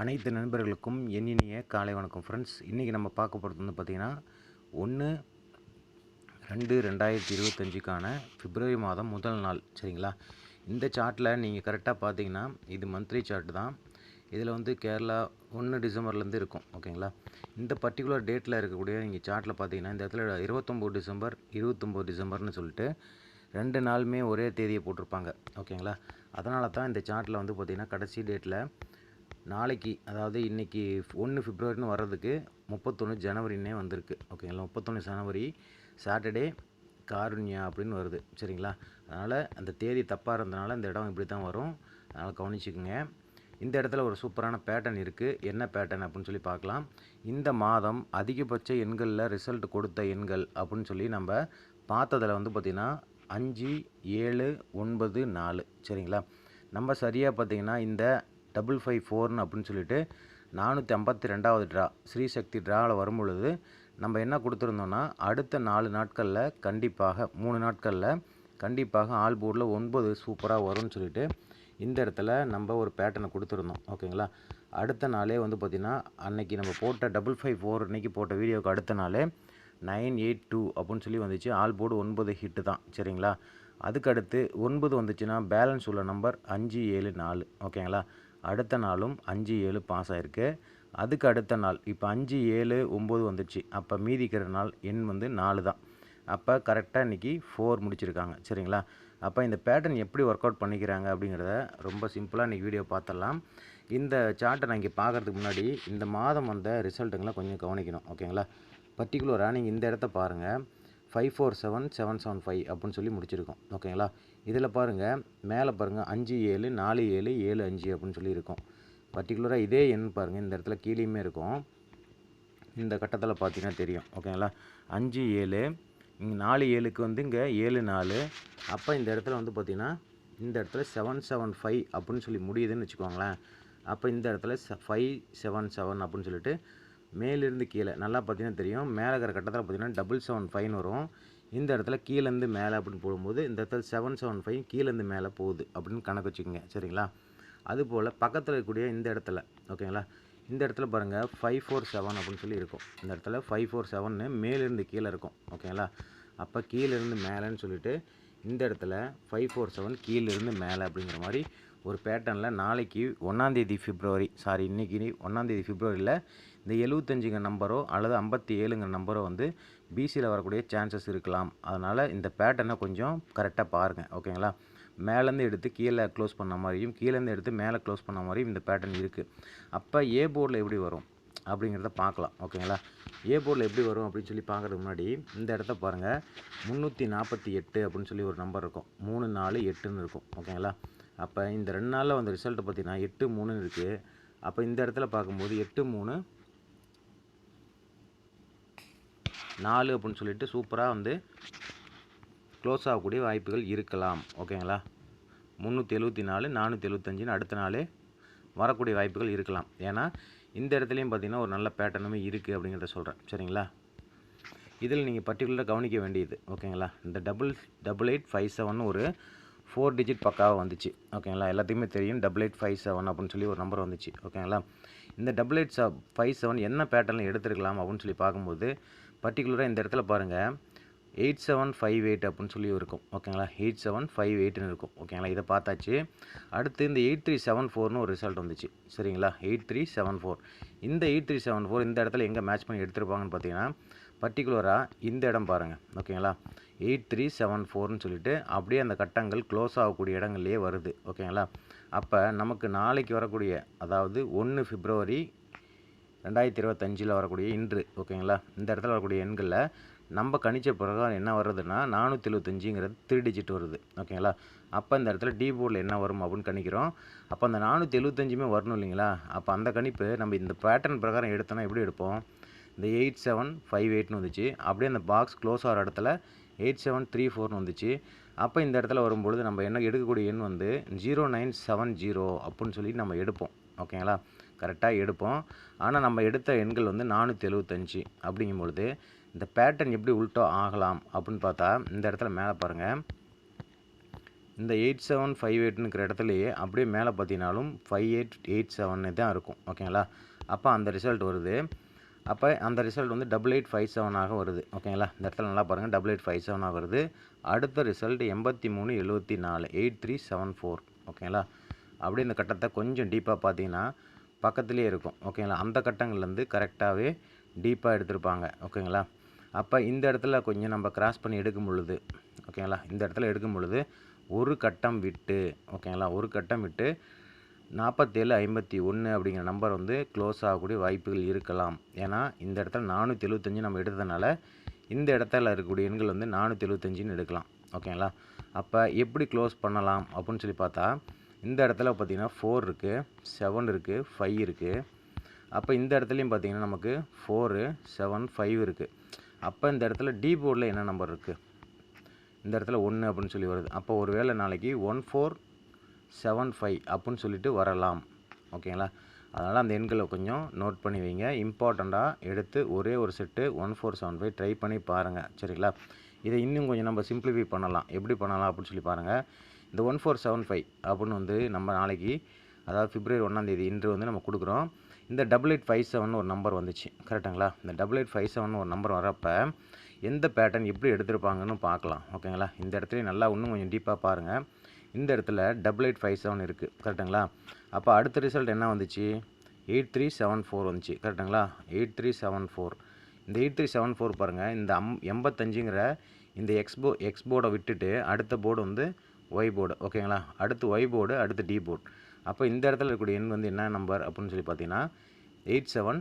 அனைத்து நண்பர்களுக்கும் என் இனிய காலை வணக்கம் ஃப்ரெண்ட்ஸ் இன்றைக்கி நம்ம பார்க்க போகிறது வந்து பார்த்திங்கன்னா ஒன்று ரெண்டு ரெண்டாயிரத்தி இருபத்தஞ்சுக்கான பிப்ரவரி மாதம் முதல் நாள் சரிங்களா? இந்த சார்ட்டில் நீங்கள் கரெக்டாக பார்த்தீங்கன்னா இது மந்த்லி சார்ட் தான். இதில் வந்து கேரளா ஒன்று டிசம்பர்லேருந்து இருக்கும் ஓகேங்களா? இந்த பர்டிகுலர் டேட்டில் இருக்கக்கூடிய நீங்கள் சார்ட்டில் பார்த்தீங்கன்னா இந்த இடத்துல இருபத்தொம்போது டிசம்பர் இருபத்தொம்போது டிசம்பர்னு சொல்லிட்டு ரெண்டு நாளுமே ஒரே தேதியை போட்டிருப்பாங்க ஓகேங்களா? அதனால தான் இந்த சார்ட்டில் வந்து பார்த்திங்கன்னா கடைசி டேட்டில் நாளைக்கு அதாவது இன்றைக்கி ஒன்று ஃபிப்ரவரின்னு வர்றதுக்கு முப்பத்தொன்று ஜனவரின்னே வந்திருக்கு. ஓகேங்களா? முப்பத்தொன்று ஜனவரி சாட்டர்டே காருண்யா அப்படின்னு வருது. சரிங்களா? அதனால் அந்த தேதி தப்பாக இருந்தனால இந்த இடம் இப்படி தான் வரும். அதனால் கவனிச்சிக்கோங்க. இந்த இடத்துல ஒரு சூப்பரான பேட்டர்ன் இருக்குது என்ன பேட்டர்ன் அப்படின்னு சொல்லி பார்க்கலாம். இந்த மாதம் அதிகபட்ச எண்களில் ரிசல்ட் கொடுத்த எண்கள் அப்படின்னு சொல்லி நம்ம பார்த்ததில் வந்து பார்த்திங்கன்னா அஞ்சு ஏழு ஒன்பது நாலு. சரிங்களா? நம்ம சரியாக பார்த்திங்கன்னா இந்த டபுள் ஃபைவ் ஃபோர்னு அப்படின்னு சொல்லிட்டு நானூற்றி ஐம்பத்தி ரெண்டாவது ட்ரா ஸ்ரீசக்தி ட்ராவில் வரும் பொழுது நம்ம என்ன கொடுத்துருந்தோன்னா அடுத்த நாலு நாட்களில் கண்டிப்பாக மூணு நாட்களில் கண்டிப்பாக ஆல் போர்டில் ஒன்பது சூப்பராக வரும்னு சொல்லிட்டு இந்த இடத்துல நம்ம ஒரு பேட்டர்னை கொடுத்துருந்தோம். ஓகேங்களா? அடுத்த நாளே வந்து பார்த்திங்கன்னா அன்னைக்கு நம்ம போட்ட டபுள் ஃபைவ் ஃபோர் அன்னைக்கு போட்ட வீடியோவுக்கு அடுத்த நாளே நைன் எயிட் டூ அப்படின்னு சொல்லி வந்துச்சு. ஆல் போர்டு ஒன்பது ஹிட்டு தான். சரிங்களா? அதுக்கு அடுத்து ஒன்பது வந்துச்சுன்னா பேலன்ஸ் உள்ள நம்பர் அஞ்சு ஏழு நாலு. ஓகேங்களா? அடுத்த நாளும் அஞ்சு ஏழு பாஸ் ஆகிருக்கு அதுக்கு அடுத்த நாள் இப்போ அஞ்சு ஏழு ஒம்பது வந்துச்சு அப்போ மீதிக்கிற நாள் எண் வந்து நாலு தான். அப்போ கரெக்டாக இன்றைக்கி ஃபோர் முடிச்சிருக்காங்க. சரிங்களா? அப்போ இந்த பேட்டர்ன் எப்படி ஒர்க் அவுட் பண்ணிக்கிறாங்க அப்படிங்கிறத ரொம்ப சிம்பிளாக இன்றைக்கி வீடியோ பார்த்துடலாம். இந்த சார்ட்டை நான் இங்கே பார்க்குறதுக்கு முன்னாடி இந்த மாதம் வந்த ரிசல்ட்டுங்களை கொஞ்சம் கவனிக்கணும். ஓகேங்களா பர்டிகுலராக நீங்கள் இந்த இடத்த பாருங்கள் five four seven seven seven five அப்படின்னு சொல்லி முடிச்சிருக்கோம். ஓகேங்களா இதில் பாருங்கள் மேலே பாருங்கள் அஞ்சு ஏழு நாலு ஏழு ஏழு அஞ்சு அப்படின்னு சொல்லி இருக்கும். பர்டிகுலராக இதே எண் பாருங்கள் இந்த இடத்துல கீழேயுமே இருக்கும். இந்த கட்டத்தில் பார்த்தீங்கன்னா தெரியும் ஓகேங்களா அஞ்சு ஏழு இங்கே நாலு ஏழுக்கு வந்து இங்கே ஏழு நாலு. அப்போ இந்த இடத்துல வந்து பார்த்திங்கன்னா இந்த இடத்துல செவன் செவன் ஃபைவ் அப்படின்னு சொல்லி முடியுதுன்னு வச்சுக்கோங்களேன். அப்போ இந்த இடத்துல ஃபைவ் செவன் செவன் அப்படின்னு சொல்லிட்டு மேலிருந்து கீழே நல்லா பார்த்தீங்கன்னா தெரியும். மேலே இருக்கிற கட்டத்தில் பார்த்தீங்கன்னா டபுள் செவன் ஃபைவ்னு வரும். இந்த இடத்துல கீழேருந்து மேலே அப்படின்னு போடும்போது இந்த இடத்துல செவன் செவன் ஃபைவ் கீழேருந்து மேலே போகுது அப்படின்னு கணக்கு வச்சுக்கோங்க சரிங்களா? அதுபோல் பக்கத்தில் இருக்கக்கூடிய இந்த இடத்துல ஓகேங்களா? இந்த இடத்துல பாருங்கள் ஃபைவ் ஃபோர் செவன் அப்படின்னு சொல்லி இருக்கும். இந்த இடத்துல ஃபைவ் ஃபோர் செவன்னு மேலேருந்து கீழே இருக்கும் ஓகேங்களா? அப்போ கீழேருந்து மேலேன்னு சொல்லிவிட்டு இந்த இடத்துல ஃபைவ் ஃபோர் செவன் கீழேருந்து மேலே அப்படிங்கிற மாதிரி ஒரு பேட்டர்னில் நாளைக்கு ஒன்றாந்தேதி ஃபிப்ரவரி சாரி இன்றைக்கி ஒன்றாந்தேதி ஃபிப்ரவரியில் இந்த எழுபத்தஞ்சுங்க நம்பரோ அல்லது ஐம்பத்தி ஏழுங்க நம்பரோ வந்து பிசியில் வரக்கூடிய சான்சஸ் இருக்கலாம். அதனால் இந்த பேட்டர்னை கொஞ்சம் கரெக்டாக பாருங்கள் ஓகேங்களா மேலேருந்து எடுத்து கீழே க்ளோஸ் பண்ண மாதிரியும் கீழேருந்து எடுத்து மேலே க்ளோஸ் பண்ண மாதிரியும் இந்த பேட்டர்ன் இருக்குது அப்போ ஏ போர்டில் எப்படி வரும்? அப்படிங்கிறத பார்க்கலாம் ஓகேங்களா ஏ போர்டில் எப்படி வரும் அப்படின்னு சொல்லி பார்க்குறதுக்கு முன்னாடி இந்த இடத்த பாருங்கள் முந்நூற்றி நாற்பத்தி எட்டு அப்படின்னு சொல்லி ஒரு நம்பர் இருக்கும். மூணு நாலு எட்டுன்னு இருக்கும் ஓகேங்களா அப்போ இந்த ரெண்டு நாளில் வந்த ரிசல்ட்டை பார்த்தீங்கன்னா எட்டு மூணுன்னு இருக்குது அப்போ இந்த இடத்துல பார்க்கும்போது எட்டு மூணு நாலு அப்படின்னு சொல்லிட்டு சூப்பராக வந்து க்ளோஸ் ஆகக்கூடிய வாய்ப்புகள் இருக்கலாம். ஓகேங்களா? முந்நூற்றி எழுபத்தி நாலு நானூற்றி எழுபத்தஞ்சின்னு அடுத்த நாளே வரக்கூடிய வாய்ப்புகள் இருக்கலாம். ஏன்னா இந்த இடத்துலையும் பார்த்திங்கன்னா ஒரு நல்ல பேட்டர்னுமே இருக்குது அப்படிங்கிறத சொல்கிறேன் சரிங்களா? இதில் நீங்கள் பர்டிகுலராக கவனிக்க வேண்டியது ஓகேங்களா? இந்த double double eight five seven ஒரு ஃபோர் டிஜிட் பக்காவாக வந்துச்சு. ஓகேங்களா? எல்லாத்தையுமே தெரியும் டபுள் எயிட் ஃபைவ் செவன் அப்படின்னு சொல்லி ஒரு நம்பர் வந்துச்சு. ஓகேங்களா? இந்த டபுள் எயிட் ஃபைவ் செவன் என்ன பேட்டர்னில் எடுத்துருக்கலாம் அப்படின்னு சொல்லி பார்க்கும்போது பர்டிகுலராக இந்த இடத்துல பாருங்கள் எயிட் செவன் ஃபைவ் எயிட் அப்படின்னு சொல்லி இருக்கும். ஓகேங்களா? எயிட் செவன் ஃபைவ் எயிட்னு இருக்கும். ஓகேங்களா? இதை பார்த்தாச்சு. அடுத்து இந்த எயிட் த்ரீ செவன் ஃபோர்னு ஒரு ரிசல்ட் வந்துச்சு. சரிங்களா? Eight three seven four. இந்த எயிட் த்ரீ செவன் ஃபோர் இந்த இடத்துல எங்கே மேட்ச் பண்ணி எடுத்திருப்பாங்கன்னு பார்த்தீங்கன்னா பர்டிகுலராக இந்த இடம் பாருங்கள் ஓகேங்களா? எயிட் த்ரீ செவன் ஃபோர்னு சொல்லிட்டு அப்படியே அந்த கட்டங்கள் க்ளோஸ் ஆகக்கூடிய இடங்கள்லேயே வருது. ஓகேங்களா? அப்போ நமக்கு நாளைக்கு வரக்கூடிய அதாவது ஒன்று பிப்ரவரி ரெண்டாயிரத்தி இருபத்தஞ்சில் வரக்கூடிய இன்று ஓகேங்களா? இந்த இடத்துல வரக்கூடிய எண்களில் நம்ம கணிச்ச பிரகாரம் என்ன வருதுன்னா நானூற்றி எழுபத்தஞ்சிங்கிறது த்ரீ டிஜிட் வருது ஓகேங்களா? அப்போ இந்த இடத்துல டி போர்டில் என்ன வரும் அப்படின்னு கணிக்கிறோம். அப்போ அந்த நானூற்றி எழுபத்தஞ்சுமே வரணும் இல்லைங்களா? அப்போ அந்த கணிப்பு நம்ம இந்த பேட்டர்ன் பிரகாரம் எடுத்தோன்னா எப்படி எடுப்போம்? இந்த எயிட் செவன் ஃபைவ் எயிட்னு வந்துச்சு. அப்படியே அந்த பாக்ஸ் க்ளோஸ் ஆகிற இடத்துல எயிட் செவன் த்ரீ ஃபோர்னு வந்துச்சு. அப்போ இந்த இடத்துல வரும்பொழுது நம்ம என்ன எடுக்கக்கூடிய எண் வந்து ஜீரோ நைன் செவன் ஜீரோ அப்படின்னு சொல்லி நம்ம எடுப்போம் ஓகேங்களா? கரெக்டாக எடுப்போம். ஆனால் நம்ம எடுத்த எண்கள் வந்து நானூற்றி எழுபத்தஞ்சி அப்படிங்கும் பொழுது இந்த பேட்டர்ன் எப்படி உள்ட்டோ ஆகலாம் அப்படின்னு பார்த்தா இந்த இடத்துல மேலே பாருங்கள் இந்த எயிட் செவன் ஃபைவ் எயிட்னுக்கிற இடத்துலையே அப்படியே மேலே பார்த்தீங்கனாலும் ஃபைவ் எயிட் எயிட் செவன் தான் இருக்கும். ஓகேங்களா அப்போ அந்த ரிசல்ட் வருது. அப்போ அந்த ரிசல்ட் வந்து டபுள் எயிட் ஃபைவ் செவனாக வருது. ஓகேங்களா இந்த இடத்துல நல்லா பாருங்கள் டபுள் எயிட் ஃபைவ் செவனாக வருது. அடுத்த ரிசல்ட் எண்பத்தி மூணு எழுபத்தி நாலு எயிட் த்ரீ செவன் ஃபோர் ஓகேங்களா அப்படியே இந்த கட்டத்தை கொஞ்சம் டீப்பாக பார்த்தீங்கன்னா பக்கத்துலேயே இருக்கும் ஓகேங்களா அந்த கட்டங்கள்லேருந்து கரெக்டாகவே டீப்பாக எடுத்திருப்பாங்க ஓகேங்களா அப்போ இந்த இடத்துல கொஞ்சம் நம்ம கிராஸ் பண்ணி எடுக்கும் பொழுது ஓகேங்களா இந்த இடத்துல எடுக்கும் பொழுது ஒரு கட்டம் விட்டு ஓகேங்களா ஒரு கட்டம் விட்டு நாற்பத்தேழு ஐம்பத்தி ஒன்று அப்படிங்கிற நம்பர் வந்து க்ளோஸ் ஆகக்கூடிய வாய்ப்புகள் இருக்கலாம். ஏன்னா இந்த இடத்துல நானூற்றி எழுபத்தஞ்சு நம்ம எடுத்ததுனால இந்த இடத்துல இருக்கக்கூடிய எண்கள் வந்து நானூற்றி எழுபத்தஞ்சின்னு எடுக்கலாம் ஓகேங்களா அப்போ எப்படி க்ளோஸ் பண்ணலாம் அப்படின்னு சொல்லி பார்த்தா இந்த இடத்துல பார்த்தீங்கன்னா ஃபோர் இருக்குது செவன் இருக்குது ஃபைவ் இருக்குது அப்போ இந்த இடத்துலையும் பார்த்தீங்கன்னா நமக்கு ஃபோரு செவன் ஃபைவ் இருக்குது அப்போ இந்த இடத்துல டி போர்டில் என்ன நம்பர் இருக்குது இந்த இடத்துல ஒன்று அப்படின்னு சொல்லி வருது. அப்போ ஒரு வேளை நாளைக்கு ஒன் ஃபோர் செவன் ஃபைவ் அப்படின்னு சொல்லிட்டு வரலாம். ஓகேங்களா அதனால் அந்த எண்களை கொஞ்சம் நோட் பண்ணி வைங்க. இம்பார்ட்டண்ட்டாக எடுத்து ஒரே ஒரு set one four seven five try பண்ணி பாருங்கள் சரிங்களா? இதை இன்னும் கொஞ்சம் நம்ம சிம்பிளிஃபை பண்ணலாம். எப்படி பண்ணலாம் அப்படின்னு சொல்லி பாருங்கள் இந்த ஒன் ஃபோர் செவன் ஃபைவ் அப்படின்னு வந்து நம்ம நாளைக்கு அதாவது பிப்ரவரி ஒன்றாந்தேதி இன்று வந்து நம்ம கொடுக்குறோம். இந்த டபுள் எயிட் ஃபைவ் செவன் ஒரு நம்பர் வந்துச்சு. கரெக்டுங்களா? இந்த டபுள் எயிட் ஃபைவ் செவன் ஒரு நம்பர் வரப்போ எந்த பேட்டர்ன் எப்படி எடுத்திருப்பாங்கன்னு பார்க்கலாம். ஓகேங்களா? இந்த இடத்துல நல்லா இன்னும் கொஞ்சம் டீப்பாக பாருங்கள் இந்த இடத்துல டபுள் எயிட் ஃபைவ் செவன் இருக்குது கரெக்டுங்களா? அப்போ அடுத்த ரிசல்ட் என்ன வந்துச்சு? எயிட் த்ரீ செவன் ஃபோர் வந்துச்சு. கரெக்டுங்களா? Eight three seven four. இந்த எயிட் த்ரீ செவன் ஃபோர் பாருங்கள் இந்த அம் எண்பத்தஞ்சுங்கிற இந்த எக்ஸ்போ எக்ஸ்போர்டை விட்டுட்டு அடுத்த போர்டு வந்து ஒய் போர்டு ஓகேங்களா அடுத்து ஒய் போர்டு அடுத்து டி போர்டு அப்போ இந்த இடத்துல இருக்கக்கூடிய எண் வந்து என்ன நம்பர் அப்படின்னு சொல்லி பார்த்தீங்கன்னா எயிட் செவன்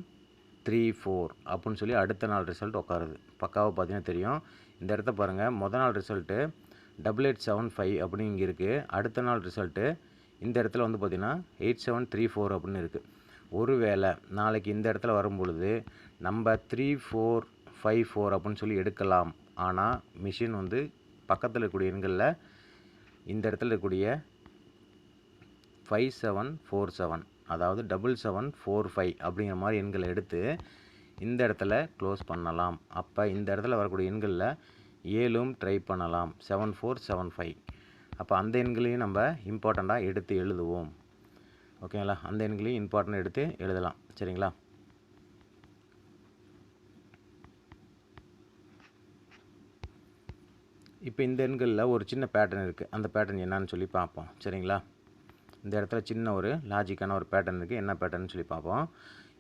த்ரீ ஃபோர் அப்படின்னு சொல்லி அடுத்த நாள் ரிசல்ட் உட்காருது பக்காவாக பார்த்தீங்கன்னா தெரியும். இந்த இடத்த பாருங்கள் மொதல் நாள் result double eight seven five அப்படின்னு இங்கே இருக்குது அடுத்த நாள் ரிசல்ட்டு இந்த இடத்துல வந்து பார்த்திங்கன்னா எயிட் செவன் த்ரீ ஃபோர் அப்படின்னு இருக்குது ஒரு வேளை நாளைக்கு இந்த இடத்துல வரும் பொழுது நம்ம த்ரீ ஃபோர் ஃபைவ் ஃபோர் அப்படின்னு சொல்லி எடுக்கலாம். ஆனால் மிஷின் வந்து பக்கத்தில் இருக்கக்கூடிய எண்களில் இந்த இடத்துல இருக்கக்கூடிய ஃபைவ் செவன் ஃபோர் செவன் அதாவது டபுள் செவன் ஃபோர் ஃபைவ் அப்படிங்கிற மாதிரி எண்களை எடுத்து இந்த இடத்துல க்ளோஸ் பண்ணலாம். அப்போ இந்த இடத்துல வரக்கூடிய எண்களில் ஏழும் ட்ரை பண்ணலாம். செவன் ஃபோர் செவன் ஃபைவ் அப்போ அந்த எண்களையும் நம்ம இம்பார்ட்டண்ட்டாக எடுத்து எழுதுவோம். ஓகேங்களா அந்த எண்களையும் இம்பார்ட்டண்ட் எடுத்து எழுதலாம். சரிங்களா? இப்போ இந்த எண்களில் ஒரு சின்ன பேட்டர்ன் இருக்குது அந்த பேட்டர்ன் என்னன்னு சொல்லி பார்ப்போம். சரிங்களா? இந்த இடத்துல சின்ன ஒரு லாஜிக்கான ஒரு பேட்டர்ன் இருக்குது என்ன பேட்டர்னு சொல்லி பார்ப்போம்.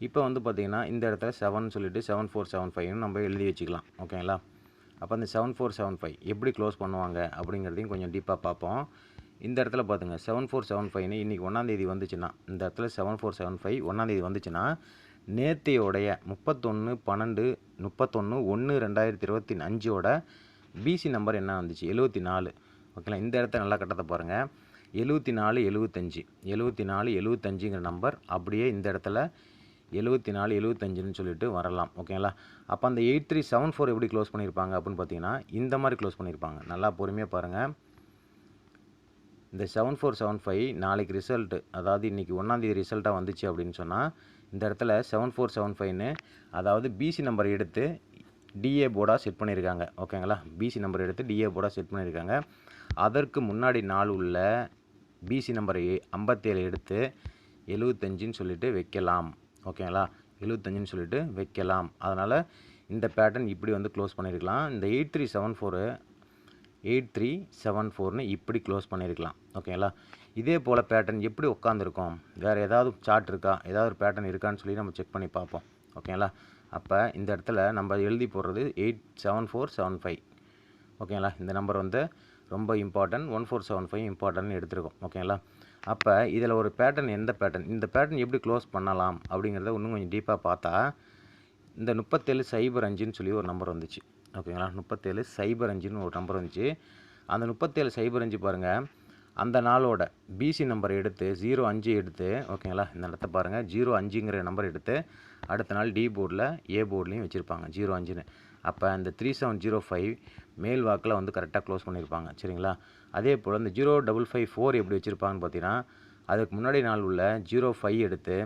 இப்போ வந்து பார்த்திங்கன்னா இந்த இடத்துல செவன் சொல்லிவிட்டு செவன் ஃபோர் செவன் ஃபைவ்னு நம்ம எழுதி வச்சுக்கலாம். ஓகேங்களா அப்போ அந்த செவன் ஃபோர் செவன் ஃபைவ் எப்படி க்ளோஸ் பண்ணுவாங்க அப்படிங்கிறதையும் கொஞ்சம் டீப்பாக பார்ப்போம். இந்த இடத்துல பார்த்துங்க செவன் ஃபோர் செவன் ஃபைவ்னு இன்றைக்கி ஒன்றாந்தேதி வந்துச்சுன்னா இந்த இடத்துல செவன் ஃபோர் செவன் ஃபைவ் ஒன்றாந்தேதி வந்துச்சுன்னா நேத்தையோடைய முப்பத்தொன்று பன்னெண்டு முப்பத்தொன்று ஒன்று ரெண்டாயிரத்தி இருபத்தி அஞ்சோட பிசி நம்பர் என்ன வந்துச்சு? எழுபத்தி நாலு. ஓகேங்களா? இந்த இடத்த நல்லா கட்டத்தை பாருங்கள் எழுபத்தி நாலு எழுபத்தஞ்சி எழுபத்தி நாலு எழுபத்தஞ்சுங்கிற நம்பர் அப்படியே இந்த இடத்துல எழுபத்தி நாலு எழுபத்தஞ்சுன்னு சொல்லிட்டு வரலாம். ஓகேங்களா? அப்போ அந்த எயிட் த்ரீ செவன் ஃபோர் எப்படி க்ளோஸ் பண்ணியிருப்பாங்க அப்படின்னு பார்த்தீங்கன்னா இந்த மாதிரி க்ளோஸ் பண்ணியிருப்பாங்க. நல்லா பொறுமையாக பாருங்கள் இந்த செவன் ஃபோர் செவன் ஃபைவ் நாளைக்கு ரிசல்ட்டு அதாவது இன்றைக்கி ஒன்றாந்தேதி ரிசல்ட்டாக வந்துச்சு அப்படின்னு சொன்னால் இந்த இடத்துல செவன் ஃபோர் செவன் ஃபைவ்னு அதாவது பிசி நம்பர் எடுத்து டிஏ போர்டாக செட் பண்ணியிருக்காங்க ஓகேங்களா பிசி நம்பர் எடுத்து டிஏ போர்டாக செட் பண்ணியிருக்காங்க அதற்கு முன்னாடி நாள் உள்ள பிசி நம்பரை ஐம்பத்தேழு எடுத்து எழுபத்தஞ்சின்னு சொல்லிட்டு வைக்கலாம். ஓகேங்களா எழுபத்தஞ்சுன்னு சொல்லிட்டு வைக்கலாம். அதனால் இந்த பேட்டர்ன் இப்படி வந்து க்ளோஸ் பண்ணியிருக்கலாம் இந்த eight three seven four eight three seven ஃபோர்னு இப்படி க்ளோஸ் பண்ணியிருக்கலாம் ஓகேங்களா இதே போல் பேட்டர்ன் எப்படி உட்காந்துருக்கோம் வேறு ஏதாவது சார்ட் இருக்கா? ஏதாவது ஒரு பேட்டர்ன் இருக்கான்னு சொல்லி நம்ம செக் பண்ணி பார்ப்போம். ஓகேங்களா அப்போ இந்த இடத்துல நம்ம எழுதி போடுறது eight seven four seven five ஓகேங்களா இந்த நம்பர் வந்து ரொம்ப important one four seven five important எடுத்துருக்கோம். ஓகேங்களா அப்போ இதில் ஒரு பேட்டர்ன் எந்த பேட்டர்ன் இந்த பேட்டர்ன் எப்படி க்ளோஸ் பண்ணலாம் அப்படிங்கிறத இன்னும் கொஞ்சம் டீப்பாக பார்த்தா இந்த முப்பத்தேழு சைபர் அஞ்சுன்னு சொல்லி ஒரு நம்பர் வந்துச்சு. ஓகேங்களா முப்பத்தேழு சைபர் அஞ்சுன்னு ஒரு நம்பர் வந்துச்சு. அந்த முப்பத்தேழு சைபர் அஞ்சு பாருங்கள் அந்த நாளோட பிசி நம்பர் எடுத்து ஜீரோ அஞ்சு எடுத்து ஓகேங்களா இந்த இடத்த பாருங்கள் ஜீரோ அஞ்சுங்கிற நம்பர் எடுத்து அடுத்த நாள் டி போர்டில் ஏ போர்ட்லேயும் வச்சுருப்பாங்க ஜீரோ அஞ்சுன்னு. அப்போ அந்த த்ரீ செவன் ஜீரோ ஃபைவ் மேல் வாக்கில் வந்து கரெக்டாக க்ளோஸ் பண்ணியிருப்பாங்க சரிங்களா? அதே போல் அந்த ஜீரோ டபுள் ஃபைவ் ஃபோர் எப்படி வச்சுருப்பாங்கன்னு பார்த்தீங்கன்னா அதுக்கு முன்னாடி நாள் உள்ள ஜீரோ ஃபைவ் எடுத்து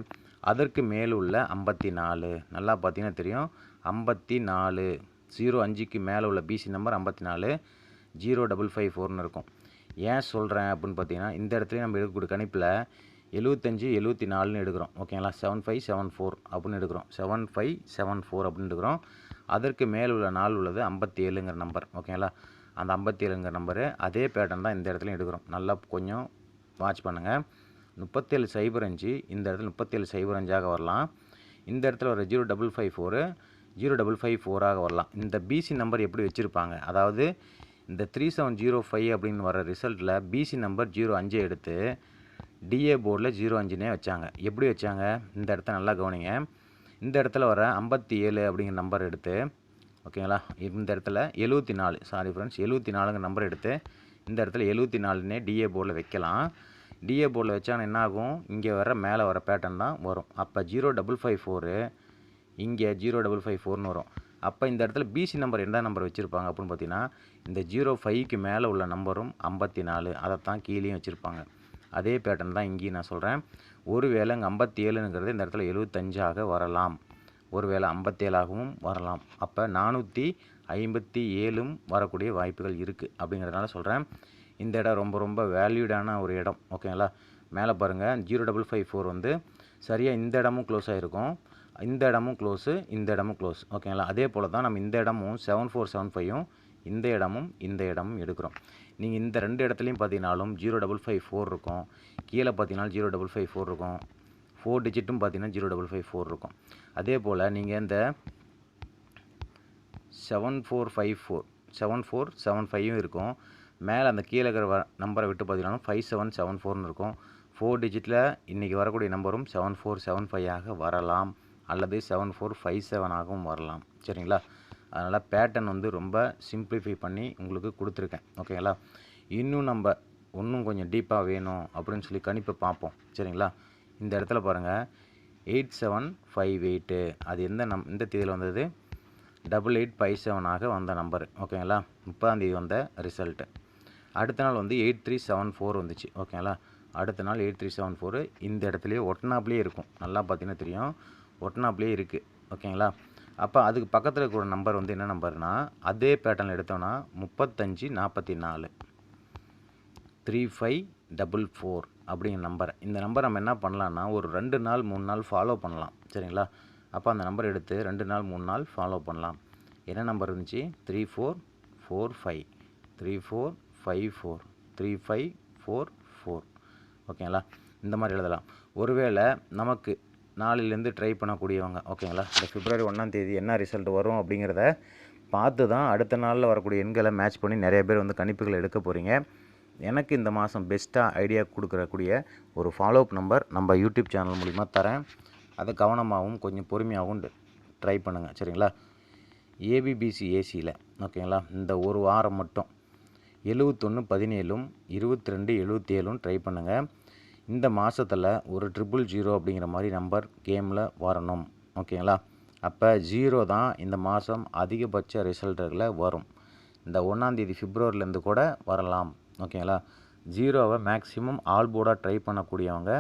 அதற்கு மேல் உள்ள ஐம்பத்தி நாலு. நல்லா பார்த்தீங்கன்னா தெரியும். ஐம்பத்தி நாலு ஜீரோ அஞ்சுக்கு மேலே உள்ள பிசி நம்பர் ஐம்பத்தி நாலு ஜீரோ டபுள் ஃபைவ் ஃபோர்னு இருக்கும். ஏன் சொல்கிறேன் அப்படின்னு பார்த்தீங்கன்னா இந்த இடத்துலையும் நம்ம எடுக்கக்கூடிய கணிப்பில் எழுபத்தஞ்சி எழுபத்தி நாலுன்னு எடுக்கிறோம். ஓகேங்களா? செவன் ஃபைவ் செவன் ஃபோர் அப்படின்னு எடுக்கிறோம். செவன் ஃபைவ் செவன் ஃபோர் அப்படின்னு எடுக்கிறோம். அதற்கு மேல் உள்ள நாள் உள்ளது ஐம்பத்தி ஏழுங்கிற நம்பர் ஓகேங்களா? அந்த ஐம்பத்தி ஏழுங்கிற நம்பரு அதே பேட்டர்ன் தான் இந்த இடத்துலையும் எடுக்கிறோம். நல்லா கொஞ்சம் வாட்ச் பண்ணுங்கள் முப்பத்தேழு சைபர் அஞ்சு இந்த இடத்துல முப்பத்தேழு சைபர் அஞ்சாக வரலாம். இந்த இடத்துல ஒரு zero double five four zero double five ஃபோராக வரலாம். இந்த பிசி நம்பர் எப்படி வச்சுருப்பாங்க? அதாவது இந்த த்ரீ செவன் ஜீரோ ஃபைவ் அப்படின்னு வர ரிசல்ட்டில் பிசி நம்பர் ஜீரோ அஞ்சை எடுத்து டிஏ போர்டில் ஜீரோ அஞ்சுனே வச்சாங்க. எப்படி வச்சாங்க? இந்த இடத்த நல்லா கவனிங்க. இந்த இடத்துல வர ஐம்பத்தி ஏழு அப்படிங்கிற நம்பர் எடுத்து ஓகேங்களா இந்த இடத்துல எழுபத்தி நாலு சாரி ஃப்ரெண்ட்ஸ் எழுபத்தி நாலுங்கிற நம்பர் எடுத்து இந்த இடத்துல எழுபத்தி நாலுன்னே டிஏ போர்டில் வைக்கலாம். டிஏ போர்டில் வச்சாங்கன்னா என்ன ஆகும்? இங்கே வர மேலே வர பேட்டர்ன் தான் வரும். அப்போ ஜீரோ டபுள் ஃபைவ் ஃபோரு இங்கே ஜீரோ டபுள் ஃபைவ் ஃபோர்னு வரும். அப்போ இந்த இடத்துல பிசி நம்பர் எந்த நம்பர் வச்சுருப்பாங்க அப்படின்னு பார்த்தீங்கன்னா இந்த ஜீரோ ஃபைவ்க்கு மேலே உள்ள நம்பரும் ஐம்பத்தி நாலு அதைத்தான் கீழேயும் வச்சுருப்பாங்க. அதே பேட்டர்ன் தான் இங்கேயும் நான் சொல்கிறேன் ஒருவேளை இங்கே ஐம்பத்தி ஏழுங்கிறது இந்த இடத்துல எழுபத்தஞ்சாக வரலாம். ஒருவேளை ஐம்பத்தேழாகவும் வரலாம். அப்போ நானூற்றி ஐம்பத்தி ஏழும் வரக்கூடிய வாய்ப்புகள் இருக்குது அப்படிங்கிறதுனால சொல்கிறேன் இந்த இடம் ரொம்ப ரொம்ப வேல்யூடான ஒரு இடம். ஓகேங்களா மேலே பாருங்கள் ஜீரோ டபுள் ஃபைவ் ஃபோர் வந்து சரியாக இந்த இடமும் க்ளோஸ் ஆகிருக்கும் இந்த இடமும் க்ளோஸு இந்த இடமும் க்ளோஸ் ஓகேங்களா அதே போல் தான் நம்ம இந்த இடமும் செவன் ஃபோர் செவன் ஃபைவும் இந்த இடமும் இந்த இடமும் எடுக்கிறோம். நீங்கள் இந்த ரெண்டு இடத்துலையும் பார்த்தீங்கனாலும் ஜீரோ டபுள் ஃபைவ் ஃபோர் இருக்கும். கீழே பார்த்தீங்கன்னா ஜீரோ டபுள் ஃபைவ் ஃபோர் இருக்கும். ஃபோர் டிஜிட்டும் பார்த்தீங்கன்னா ஜீரோ டபுள் ஃபைவ் ஃபோர் இருக்கும். அதே போல் நீங்கள் இந்த seven four five four seven four seven ஃபைவும் இருக்கும். மேலே அந்த கீழே இருக்கிற வ நம்பரை விட்டு பார்த்தீங்கன்னா ஃபைவ் செவன் செவன் ஃபோர்னு இருக்கும். ஃபோர் டிஜிட்டில் இன்றைக்கி வரக்கூடிய நம்பரும் செவன் ஃபோர் செவன் ஃபைவ் ஆக வரலாம். அல்லது செவன் ஃபோர் ஃபைவ் செவனாகவும் வரலாம். சரிங்களா? அதனால் பேட்டர்ன் வந்து ரொம்ப சிம்பிளிஃபை பண்ணி உங்களுக்கு கொடுத்துருக்கேன். ஓகேங்களா? இன்னும் நம்ம இன்னும் கொஞ்சம் டீப்பாக வேணும் அப்படின்னு சொல்லி கணிப்பை பார்ப்போம். சரிங்களா? இந்த இடத்துல பாருங்கள் எயிட் செவன் ஃபைவ் எயிட்டு அது எந்த நம் இந்த தேதியில் வந்தது? டபுள் எயிட் ஃபைவ் செவனாக வந்த நம்பர் ஓகேங்களா? முப்பதாந்தேதி வந்த ரிசல்ட்டு அடுத்த நாள் வந்து எயிட் த்ரீ செவன் ஃபோர் வந்துச்சு. ஓகேங்களா? அடுத்த நாள் எயிட் த்ரீ செவன் ஃபோரு இந்த இடத்துலையே ஒட்டனாப்லேயே இருக்கும். நல்லா பார்த்தீங்கன்னா தெரியும். ஒட்டினாப்லே இருக்குது ஓகேங்களா? அப்போ அதுக்கு பக்கத்தில் இருக்கிற நம்பர் வந்து என்ன நம்பர்னா அதே பேட்டர்னில் எடுத்தோன்னா முப்பத்தஞ்சு நாற்பத்தி நாலு த்ரீ ஃபைவ் டபுள் ஃபோர் அப்படிங்கிற நம்பர் இந்த நம்பர் நம்ம என்ன பண்ணலான்னா ஒரு ரெண்டு நாள் மூணு நாள் ஃபாலோ பண்ணலாம். சரிங்களா? அப்போ அந்த நம்பர் எடுத்து ரெண்டு நாள் மூணு நாள் ஃபாலோ பண்ணலாம். என்ன நம்பர் இருந்துச்சு? Three four four five three four five four three five four four ஓகேங்களா? இந்த மாதிரி எழுதலாம். ஒருவேளை நமக்கு நாளிலேருந்து ட்ரை பண்ணக்கூடியவங்க. ஓகேங்களா இந்த பிப்ரவரி ஒன்றாம் தேதி என்ன ரிசல்ட் வரும் அப்படிங்கிறத பார்த்து தான் அடுத்த நாளில் வரக்கூடிய எண்களை மேட்ச் பண்ணி நிறைய பேர் வந்து கணிப்புகள் எடுக்க போகிறீங்க எனக்கு இந்த மாதம் பெஸ்ட்டாக ஐடியா கொடுக்குறக்கூடிய ஒரு ஃபாலோஅப் நம்பர் நம்ம யூடியூப் சேனல் மூலிமா தரேன். அதை கவனமாகவும் கொஞ்சம் பொறுமையாகவும் ட்ரை பண்ணுங்கள் சரிங்களா? ஏபிபிசி ஏசியில் ஓகேங்களா இந்த ஒரு வாரம் மட்டும். எழுவத்தொன்று பதினேழும் இருபத்தி ரெண்டு எழுபத்தி ஏழும் ட்ரை பண்ணுங்கள் இந்த மாதத்தில் ஒரு ட்ரிபிள் ஜீரோ அப்படிங்கிற மாதிரி நம்பர் கேமில் வரணும். ஓகேங்களா? அப்போ ஜீரோ தான் இந்த மாதம் அதிகபட்ச ரிசல்ட்டுகளில் வரும். இந்த ஒன்றாந்தேதி பிப்ரவரிலேருந்து கூட வரலாம். ஓகேங்களா? ஜீரோவை மேக்ஸிமம் ஆல் போர்டாக ட்ரை பண்ணக்கூடியவங்க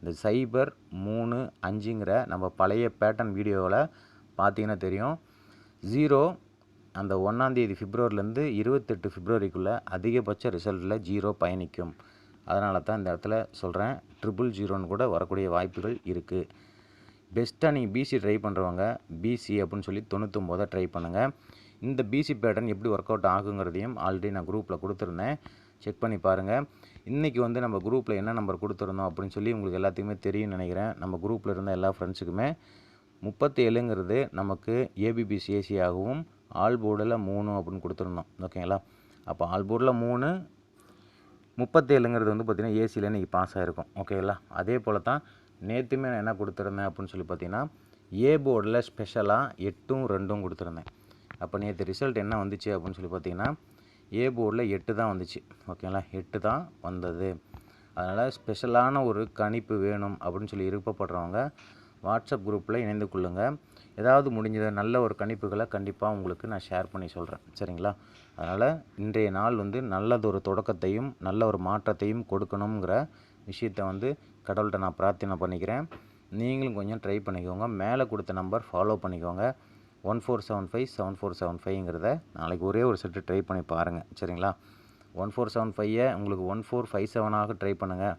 இந்த சைபர் மூணு அஞ்சுங்கிற நம்ம பழைய பேட்டர்ன் வீடியோவில் பார்த்தீங்கன்னா தெரியும். ஜீரோ அந்த ஒன்றாந்தேதி பிப்ரவரிலேருந்து இருபத்தெட்டு பிப்ரவரிக்குள்ளே அதிகபட்ச ரிசல்ட்டில் ஜீரோ பயணிக்கும். அதனால தான் இந்த இடத்துல சொல்கிறேன் ட்ரிபிள் ஜீரோன்னு கூட வரக்கூடிய வாய்ப்புகள் இருக்குது பெஸ்ட்டாக நீங்கள் பிசி ட்ரை பண்ணுறவங்க பிசி அப்படின்னு சொல்லி தொண்ணூற்றொம்போதாக ட்ரை பண்ணுங்கள் இந்த பிசி பேட்டர்ன் எப்படி ஒர்க் அவுட் ஆகுங்கிறதையும் ஆல்ரெடி நான் குரூப்பில் கொடுத்துருந்தேன். செக் பண்ணி பாருங்கள் இன்றைக்கி வந்து நம்ம குரூப்பில் என்ன நம்பர் கொடுத்துருந்தோம் அப்படின்னு சொல்லி உங்களுக்கு எல்லாத்துக்குமே தெரியும்னு நினைக்கிறேன். நம்ம குரூப்பில் இருந்த எல்லா ஃப்ரெண்ட்ஸுக்குமே முப்பத்தேழுங்கிறது நமக்கு ஏபிபிசிஏசி ஆகவும் ஆல் போர்டில் மூணு அப்படின்னு கொடுத்துருந்தோம். ஓகேங்களா அப்போ ஆல் போர்டில் மூணு முப்பத்தேழுங்கிறது வந்து பார்த்திங்கன்னா ஏசியில் இன்றைக்கி பாஸ் ஆகிருக்கும் ஓகேங்களா அதே போல் தான் நேற்றுமே நான் என்ன கொடுத்துருந்தேன் அப்படின்னு சொல்லி பார்த்தீங்கன்னா ஏ போர்டில் ஸ்பெஷலாக எட்டும் ரெண்டும் கொடுத்துருந்தேன். அப்போ நேற்று ரிசல்ட் என்ன வந்துச்சு அப்படின்னு சொல்லி பார்த்தீங்கன்னா ஏ போர்டில் எட்டு தான் வந்துச்சு. ஓகேங்களா எட்டு தான் வந்தது. அதனால் ஸ்பெஷலான ஒரு கணிப்பு வேணும் அப்படின்னு சொல்லி விருப்பப்படுறவங்க வாட்ஸ்அப் குரூப்பில் இணைந்து கொள்ளுங்கள் ஏதாவது முடிஞ்ச நல்ல ஒரு கணிப்புகளை கண்டிப்பாக உங்களுக்கு நான் ஷேர் பண்ணி சொல்கிறேன் சரிங்களா? அதனால் இன்றைய நாள் வந்து நல்லதொரு தொடக்கத்தையும் நல்ல ஒரு மாற்றத்தையும் கொடுக்கணுங்கிற விஷயத்தை வந்து கடவுள்கிட்ட நான் பிரார்த்தனை பண்ணிக்கிறேன். நீங்களும் கொஞ்சம் ட்ரை பண்ணிக்கோங்க. மேலே கொடுத்த நம்பர் ஃபாலோ பண்ணிக்கோங்க. One four seven five seven four seven ஃபைவ்ங்கிறத நாளைக்கு ஒரே ஒரு செட்டு ட்ரை பண்ணி பாருங்கள் சரிங்களா? ஒன் ஃபோர் செவன் ஃபைவை உங்களுக்கு ஒன் ஃபோர் ஃபைவ் செவனாக ட்ரை பண்ணுங்கள்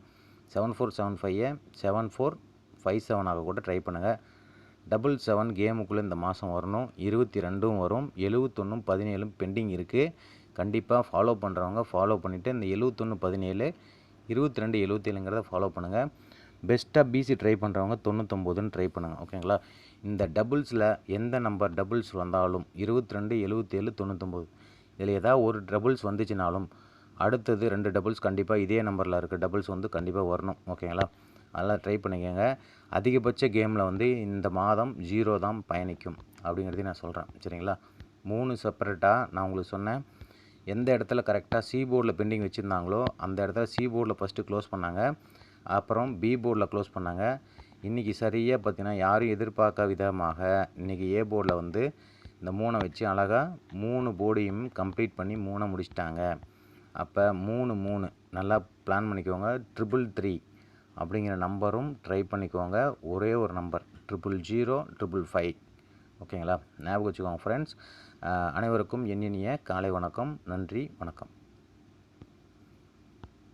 செவன் ஃபோர் செவன் ஃபைவை செவன் ஃபோர் ஃபைவ் செவனாக கூட ட்ரை பண்ணுங்கள் டபுள் செவன் கேமுக்குள்ளே இந்த மாதம் வரணும். இருபத்தி ரெண்டும் வரும். எழுவத்தொன்னும் பதினேழும் பெண்டிங் இருக்குது கண்டிப்பாக ஃபாலோ பண்ணுறவங்க ஃபாலோ பண்ணிவிட்டு இந்த எழுவத்தொன்று பதினேழு இருபத்தி ரெண்டு எழுவத்தேழுங்கிறத ஃபாலோ பண்ணுங்கள் பெஸ்ட்டாக பிசி ட்ரை பண்ணுறவங்க தொண்ணூத்தொம்போதுன்னு ட்ரை பண்ணுங்கள் ஓகேங்களா இந்த டபுள்ஸில் எந்த நம்பர் டபுள்ஸ் வந்தாலும் இருபத்தி ரெண்டு எழுவத்தேழு தொண்ணூத்தொம்போது. இதில் ஏதாவது ஒரு டபுள்ஸ் வந்துச்சுனாலும் அடுத்தது ரெண்டு டபுள்ஸ் கண்டிப்பாக இதே நம்பரில் இருக்க. டபுள்ஸ் வந்து கண்டிப்பாக வரணும். ஓகேங்களா அதெல்லாம் ட்ரை பண்ணிக்கோங்க. அதிகபட்ச கேமில் வந்து இந்த மாதம் ஜீரோ தான் பயணிக்கும் அப்படிங்கிறதையும் நான் சொல்கிறேன் சரிங்களா? மூணு செப்பரேட்டாக நான் உங்களுக்கு சொன்னேன். எந்த இடத்துல கரெக்டாக சி போர்டில் பெண்டிங் வச்சுருந்தாங்களோ அந்த இடத்துல சி போர்டில் ஃபஸ்ட்டு க்ளோஸ் பண்ணாங்க. அப்புறம் பி போர்டில் க்ளோஸ் பண்ணாங்க. இன்றைக்கி சரியாக பார்த்தீங்கன்னா யாரும் எதிர்பார்க்க விதமாக இன்றைக்கி ஏ போர்டில் வந்து இந்த மூணை வச்சு அழகாக மூணு போர்டையும் கம்ப்ளீட் பண்ணி மூணை முடிச்சிட்டாங்க. அப்போ மூணு மூணு நல்லா பிளான் பண்ணிக்கோங்க. ட்ரிபிள் த்ரீ அப்படிங்கிற நம்பரும் ட்ரை பண்ணிக்கோங்க. ஒரே ஒரு number. Triple zero triple five ஓகேங்களா ஞாபகம் வச்சுக்கோங்க ஃப்ரெண்ட்ஸ் அனைவருக்கும் எண்ணினிய காலை வணக்கம். நன்றி வணக்கம்.